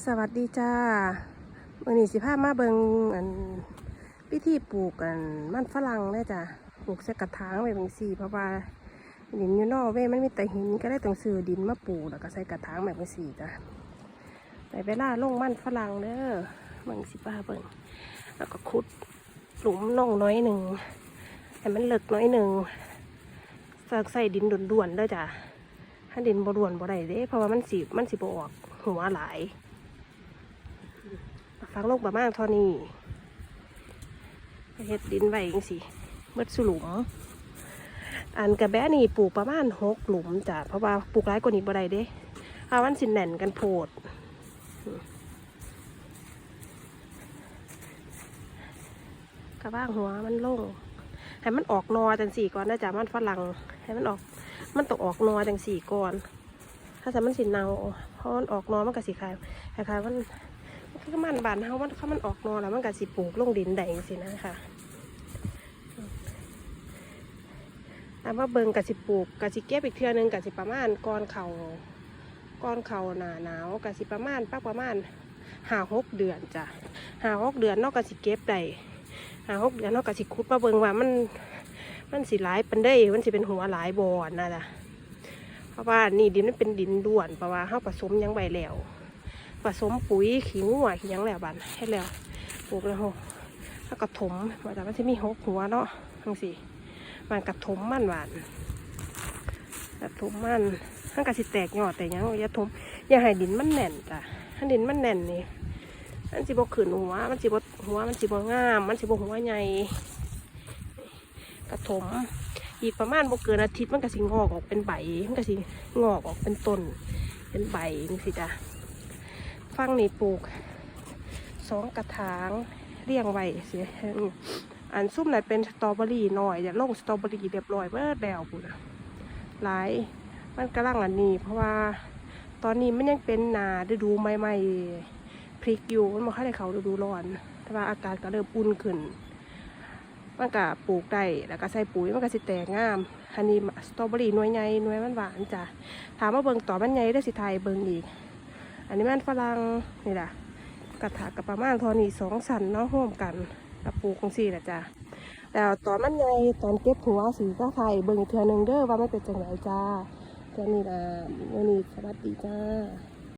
สวัสดีจ้ามื่อนี้สิพามาเบิงอันพิธีปลูกอันมันฝรั่งเลยจ้ะปลูกใส่กระถางไว้บางสี่เพราะว่าดินอยู่นอกเว้มันมีแต่หินก็ได้ต้องซื้อดินมาปลูกแล้วก็ใส่กระถางแบบบางสี่จ้ะไปเวลาลงมันฝรั่งเด้อบางสิป้าเบิงแล้วก็ขุดหลุมลงน้อยหนึ่งให้มันเลิกน้อยหนึ่งใส่ดินด่วนๆเด้จ้ะถ้าดินบด่วนบ่ได้เด้เพราะว่ามันสิมันสิบออกหัวหลาย ฟังโลกประมาณเท่านี้เฮ็ดดินไว้จังสิเบิดสุหลุม อันกระแบะนี่ปลูกประมาณหกหลุมจ้ะเพราะว่าปลูกหลายกว่านี้บ่ได้เด้เพราะมันสินแน่นกันโพดกระบ้างหัวมันโล่งให้มันออกนอจังสี่ก่อนนะจ๊ะมันฝรั่งให้มันออก มันต้องออกนอจังสี่ก่อน ถ้าแต่มันสิเนาเพราะมันออกนอมันก็สิคลายคล้ายๆมัน คือมันบานเฮามันถ้ามันออกนอแล้วมันก็สิปลูกลงดินได้จังซี่นะคะแต่ว่าเบิงก็สิปลูกก็สิเก็บอีกเทื่อนึงก็สิประมาณก่อนเขาก่อนเขาหนาหนาวก็สิประมาณปักประมาณหาหกเดือนจ้ะหาหกเดือนนอกก็สิเก็บได้หาหกเดือนนอกก็สิคุดมาเบิงว่ามันมันสิหลายปันได้มันสิเป็นหัวหลายบอนนะจ๊ะเพราะว่านี่ดินมันเป็นดินด่วนเพราะว่าเขาผสมยังใบแล้ว ผสมปุ๋ยขี้งัวขี้ยังแล้วบันให้แล้วปลูกแล้วเขาแล้วก็ถมว่าแต่มันจะมีหกหัวเนาะทั้งสี่มันกระถมมันหวานกระถมมันทั้งกระสิแตกยอดแต่ยังอย่าถมอย่าให้ดินมันแน่นจ้ะถ้าดินมันแน่นนี่มันสิบกขืนหัว มันสิบหัว มันสิบงาม มันสิบหัวใหญ่กระถมอีกประมาณบ่เกินอาทิตย์มันก็สิงอกออกเป็นใบ มันก็สิงอกออกเป็นต้น เป็นใบนี่สิจ้ะ ฟังนี่ปลูกสองกระถางเรียงไว้เสียอันซุ่มไหนเป็นสตรอเบอรี่หน่อยจะลงสตรอเบอรี่เรียบร้อยเมื่อแล้วปุ่นหลายมันกำลังอันนี้ เพราะว่าตอนนี้มันยังเป็นหนาฤดูใหม่ๆพริกอยู่มันมาค่อยได้เขาฤดูร้อน แต่ว่าอากาศก็เริ่มอุ่นขึ้นมันก็ปลูกได้แล้วก็ใส่ปุ๋ยมันก็สิแตกงามอันนี้สตรอเบอรี่หน่วยใหญ่หน่วยมันหวานจ้ะถามว่าเบิ่งต่อมันใหญ่ได้สิไทยเบิ่งอีก อันนี้มันฝรั่งนี่แหละกระถางกับประมาณทอนี่สองสันเนาะห่วมกันกับปลูกของสี่นะจ๊ะแล้วตอนมันใหญ่ตอนเก็บหัวสีก็ไทยเบิ่งอีกเทือนึงเด้อว่ามันเป็นจังไรจ้าจะนี่ละวันนี้สวัสดีจ้า